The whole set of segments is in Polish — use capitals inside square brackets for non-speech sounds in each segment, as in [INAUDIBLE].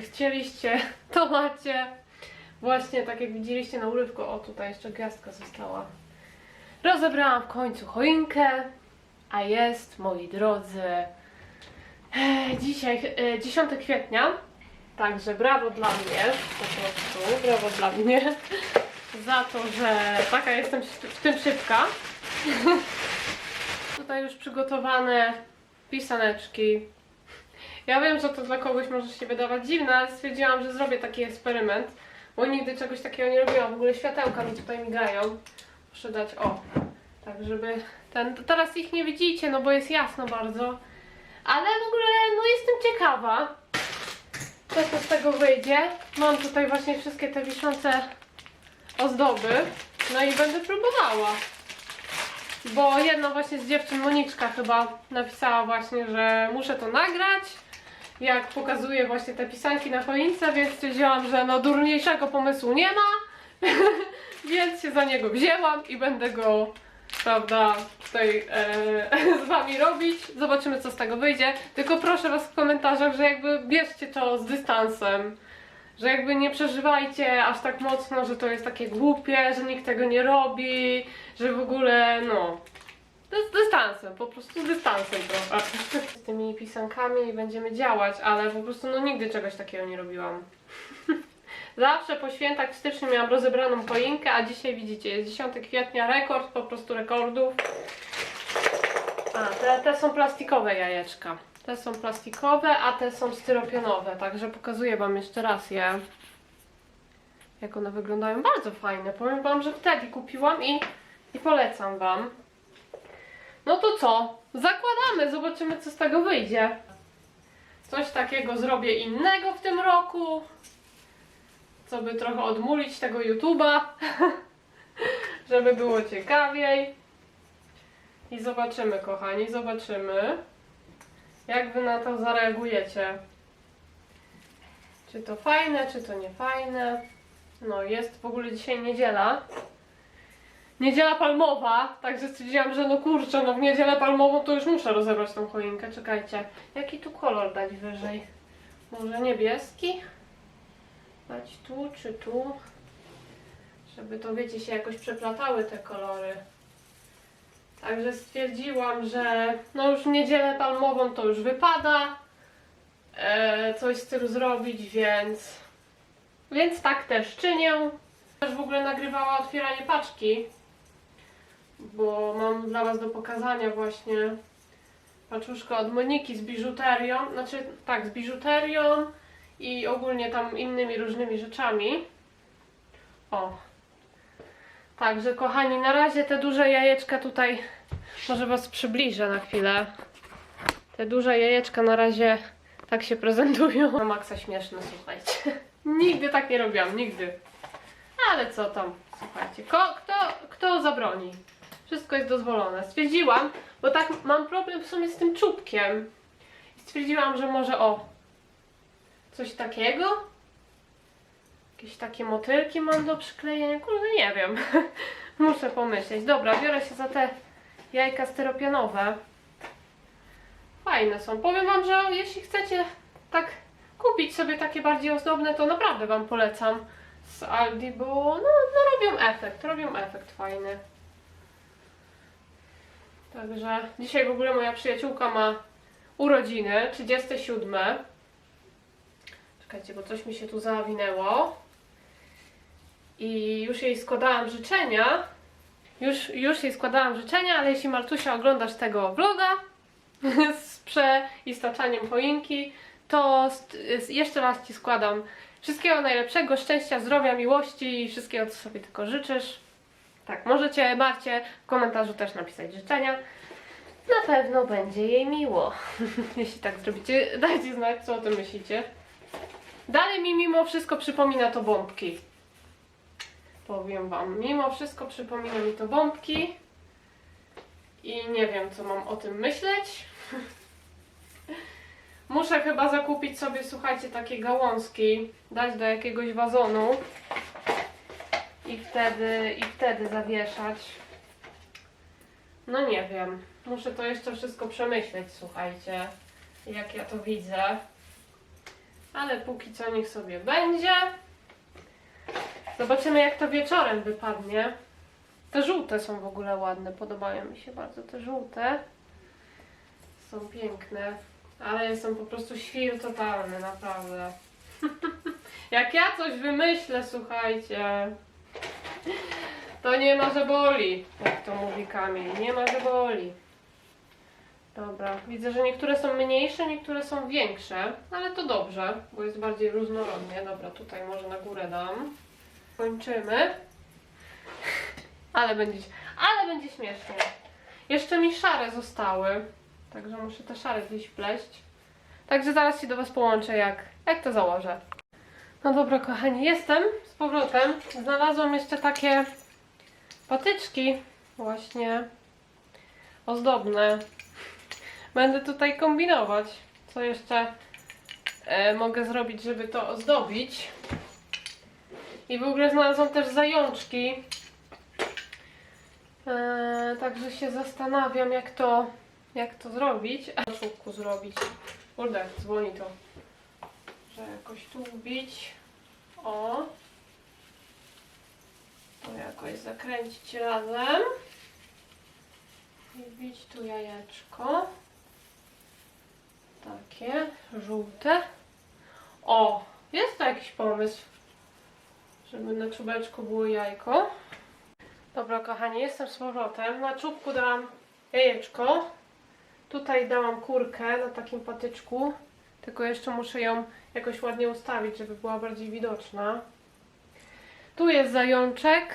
chcieliście, [LAUGHS] to macie. Właśnie tak jak widzieliście na urywku, o tutaj jeszcze gwiazdka została. Rozebrałam w końcu choinkę, a jest, moi drodzy, e, dzisiaj e, 10 kwietnia, także brawo dla mnie, po prostu, brawo dla mnie, [LAUGHS] za to, że taka jestem w tym szybka. [LAUGHS] Tutaj już przygotowane pisaneczki. Ja wiem, że to dla kogoś może się wydawać dziwne, ale stwierdziłam, że zrobię taki eksperyment, bo nigdy czegoś takiego nie robiłam. W ogóle światełka mi tutaj migają. Muszę dać, o, tak żeby ten... Teraz ich nie widzicie, no bo jest jasno bardzo. Ale w ogóle, no jestem ciekawa, co to z tego wyjdzie. Mam tutaj właśnie wszystkie te wiszące ozdoby, no i będę próbowała. Bo jedna właśnie z dziewczyn, Moniczka chyba napisała właśnie, że muszę to nagrać, jak pokazuję właśnie te pisanki na choince, więc stwierdziłam, że no durniejszego pomysłu nie ma, [LAUGHS] więc się za niego wzięłam i będę go, prawda, tutaj e, [LAUGHS] z wami robić. Zobaczymy co z tego wyjdzie. Tylko proszę was w komentarzach, że jakby bierzcie to z dystansem. Że jakby nie przeżywajcie aż tak mocno, że to jest takie głupie, że nikt tego nie robi, że w ogóle, no, z dystansem, po prostu z dystansem trochę. Z tymi pisankami będziemy działać, ale po prostu no nigdy czegoś takiego nie robiłam. [LAUGHS] Zawsze po świętach w styczniu miałam rozebraną choinkę, a dzisiaj widzicie, jest 10 kwietnia, rekord po prostu rekordów. A, te, te są plastikowe jajeczka. Te są plastikowe, a te są styropianowe, także pokazuję Wam jeszcze raz je. Jak one wyglądają. Bardzo fajne. Powiem Wam, że wtedy kupiłam i, i polecam Wam. No to co? Zakładamy, zobaczymy co z tego wyjdzie. Coś takiego zrobię innego w tym roku. Co by trochę odmulić tego YouTube'a. [LAUGHS] Żeby było ciekawiej. I zobaczymy, kochani, zobaczymy. Jak wy na to zareagujecie? Czy to fajne, czy to nie fajne? No, jest w ogóle dzisiaj niedziela. Niedziela palmowa, także stwierdziłam, że no kurczę, no w niedzielę palmową to już muszę rozebrać tą choinkę. Czekajcie, jaki tu kolor dać wyżej? Może niebieski? Dać tu czy tu? Żeby to, wiecie, się jakoś przeplatały te kolory. Także stwierdziłam, że no już w niedzielę palmową to już wypada e, coś z tym zrobić, więc więc tak też czynię. Też w ogóle nagrywała otwieranie paczki, bo mam dla Was do pokazania właśnie paczuszkę od Moniki z biżuterią, znaczy tak, z biżuterią i ogólnie tam innymi różnymi rzeczami. O, Także kochani, na razie te duże jajeczka tutaj, może Was przybliżę na chwilę. Te duże jajeczka na razie tak się prezentują. Na maksa śmieszne, słuchajcie. [LAUGHS] Nigdy tak nie robiłam, nigdy. Ale co tam, słuchajcie. Ko, kto, kto zabroni? Wszystko jest dozwolone. Stwierdziłam, bo tak mam problem w sumie z tym czubkiem. Stwierdziłam, że może o, coś takiego? Jakieś takie motylki mam do przyklejenia? Kurde, nie wiem. [LAUGHS] Muszę pomyśleć. Dobra, biorę się za te jajka styropianowe. Fajne są. Powiem Wam, że jeśli chcecie tak kupić sobie takie bardziej ozdobne, to naprawdę Wam polecam z Aldi, bo no, no robią efekt, robią efekt fajny. Także dzisiaj w ogóle moja przyjaciółka ma urodziny, 37. Czekajcie, bo coś mi się tu zawinęło. I już jej składałam życzenia. Już, już jej składałam życzenia, ale jeśli Martusia oglądasz tego vloga [LAUGHS] z przeistaczaniem choinki, to st- s- jeszcze raz Ci składam wszystkiego najlepszego, szczęścia, zdrowia, miłości i wszystkiego, co sobie tylko życzysz. Tak, możecie Marcie w komentarzu też napisać życzenia. Na pewno będzie jej miło. [LAUGHS] Jeśli tak zrobicie, dajcie znać, co o tym myślicie. Dalej mi mimo wszystko przypomina to bombki. Powiem Wam, mimo wszystko przypomina mi to bombki. I nie wiem, co mam o tym myśleć. [LAUGHS] Muszę chyba zakupić sobie, słuchajcie, takie gałązki, dać do jakiegoś wazonu i wtedy, i wtedy zawieszać. No nie wiem. Muszę to jeszcze wszystko przemyśleć, słuchajcie, jak ja to widzę. Ale póki co niech sobie będzie. Zobaczymy jak to wieczorem wypadnie. Te żółte są w ogóle ładne, podobają mi się bardzo te żółte. Są piękne, ale jestem po prostu świr totalny, naprawdę. [LAUGHS] jak ja coś wymyślę, słuchajcie, [LAUGHS] to nie ma, że boli, jak to mówi Kamil, nie ma, że boli. Dobra, widzę, że niektóre są mniejsze, niektóre są większe, ale to dobrze, bo jest bardziej różnorodnie. Dobra, tutaj może na górę dam. Kończymy. Ale będzie, ale będzie śmiesznie. Jeszcze mi szare zostały, także muszę te szare gdzieś wpleść. Także zaraz się do Was połączę, jak, jak to założę. No dobra, kochani, jestem z powrotem. Znalazłam jeszcze takie patyczki, właśnie ozdobne. Będę tutaj kombinować, co jeszcze e, mogę zrobić, żeby to ozdobić. I w ogóle znalazłam też zajączki. E, także się zastanawiam, jak to, jak to zrobić. A na czubku zrobić. Kurde, dzwoni to. Że jakoś tu wbić. O. To jakoś zakręcić razem. I wbić tu jajeczko. Takie, żółte. O, jest to jakiś pomysł, żeby na czubeczku było jajko. Dobra, kochani, jestem z powrotem. Na czubku dałam jajeczko. Tutaj dałam kurkę na takim patyczku. Tylko jeszcze muszę ją jakoś ładnie ustawić, żeby była bardziej widoczna. Tu jest zajączek.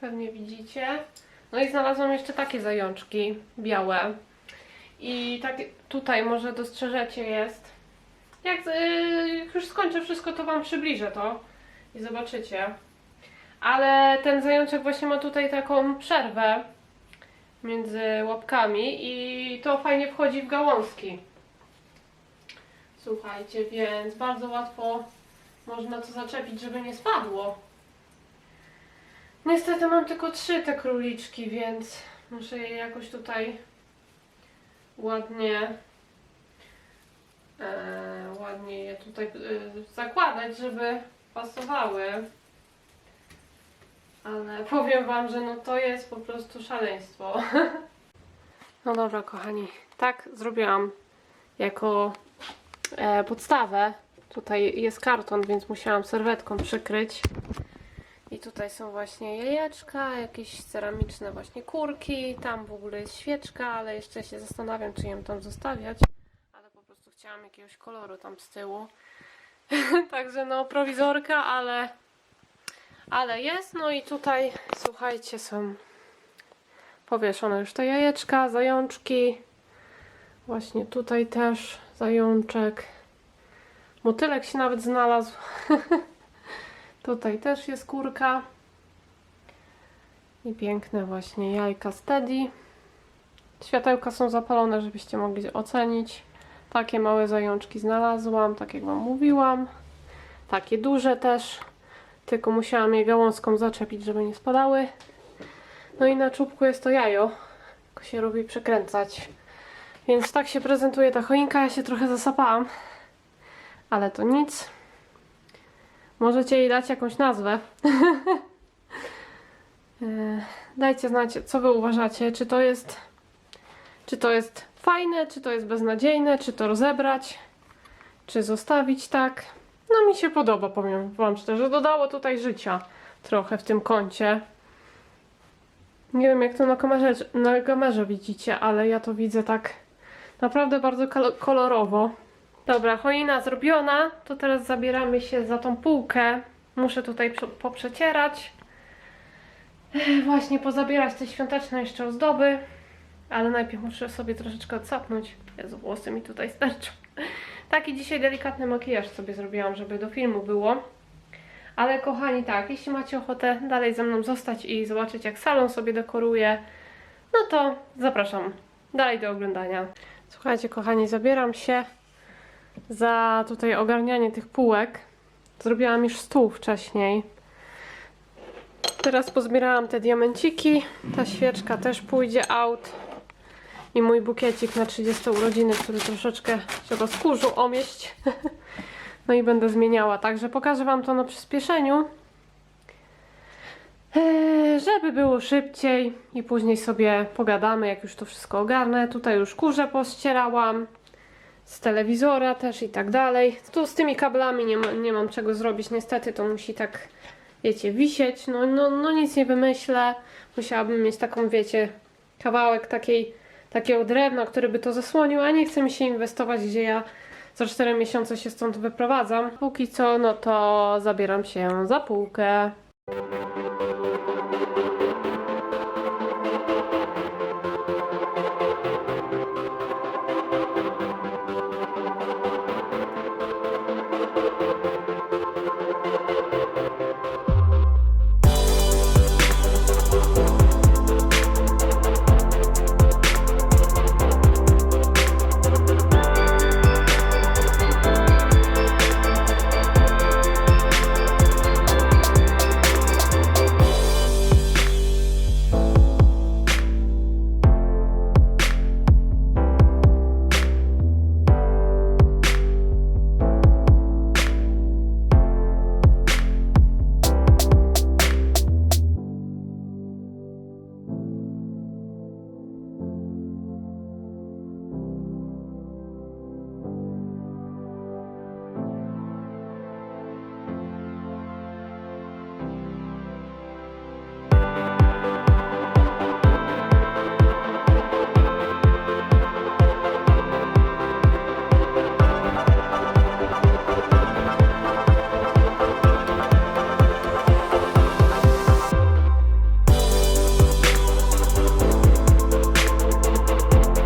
Pewnie widzicie. No i znalazłam jeszcze takie zajączki białe. I tak tutaj może dostrzeżecie jest. Jak jak już skończę wszystko, to Wam przybliżę to i zobaczycie. Ale ten zajączek właśnie ma tutaj taką przerwę między łapkami i to fajnie wchodzi w gałązki. Słuchajcie, więc bardzo łatwo można to zaczepić, żeby nie spadło. Niestety mam tylko trzy te króliczki, więc muszę je jakoś tutaj ładnie e, ładnie je tutaj e, zakładać, żeby pasowały. Ale powiem Wam, że no to jest po prostu szaleństwo. [LAUGHS] No dobra, kochani, tak zrobiłam jako podstawę. Tutaj jest karton, więc musiałam serwetką przykryć. I tutaj są właśnie jajeczka, jakieś ceramiczne właśnie kurki, tam w ogóle jest świeczka, ale jeszcze się zastanawiam, czy ją tam zostawiać. Ale po prostu chciałam jakiegoś koloru tam z tyłu. [LAUGHS] Także no prowizorka, ale, ale jest. No i tutaj, słuchajcie, są powieszone już te jajeczka, zajączki. Właśnie tutaj też zajączek. Motylek się nawet znalazł. [LAUGHS] Tutaj też jest kurka. I piękne właśnie jajka Steady. Światełka są zapalone, żebyście mogli ocenić. Takie małe zajączki znalazłam, tak jak Wam mówiłam. Takie duże też. Tylko musiałam je gałązką zaczepić, żeby nie spadały. No i na czubku jest to jajo. Tylko się robi przekręcać. Więc tak się prezentuje ta choinka. Ja się trochę zasapałam. Ale to nic. Możecie jej dać jakąś nazwę. [LAUGHS] E, Dajcie znać, co wy uważacie. Czy to jest. Czy to jest fajne, czy to jest beznadziejne, czy to rozebrać, czy zostawić tak. No mi się podoba, powiem wam szczerze. Dodało tutaj życia trochę w tym kącie. Nie wiem jak to na kamerze, na kamerze widzicie, ale ja to widzę tak naprawdę bardzo kolorowo. Dobra, choina zrobiona, to teraz zabieramy się za tą półkę. Muszę tutaj prze- poprzecierać. Właśnie pozabierać te świąteczne jeszcze ozdoby. Ale najpierw muszę sobie troszeczkę odsapnąć. Jezu, włosy mi tutaj sterczą. Taki dzisiaj delikatny makijaż sobie zrobiłam, żeby do filmu było. Ale kochani, tak, jeśli macie ochotę dalej ze mną zostać i zobaczyć jak salon sobie dekoruję, no to zapraszam dalej do oglądania. Słuchajcie, kochani, zabieram się za tutaj ogarnianie tych półek. Zrobiłam już stół wcześniej. Teraz pozbierałam te diamenciki. Ta świeczka też pójdzie out. I mój bukiecik na 30 urodziny, który troszeczkę się rozkurzył omieść. [LAUGHS] No i będę zmieniała, także pokażę Wam to na przyspieszeniu. Eee, żeby było szybciej i później sobie pogadamy, jak już to wszystko ogarnę. Tutaj już kurze pościerałam, z telewizora też i tak dalej. Tu z tymi kablami nie, ma, nie mam czego zrobić, niestety to musi tak, wiecie, wisieć. No, no, no nic nie wymyślę. Musiałabym mieć taką, wiecie, kawałek takiej, takiego drewna, który by to zasłonił, a nie chce mi się inwestować, gdzie ja za 4 miesiące się stąd wyprowadzam. Póki co, no to zabieram się za półkę. Thank you.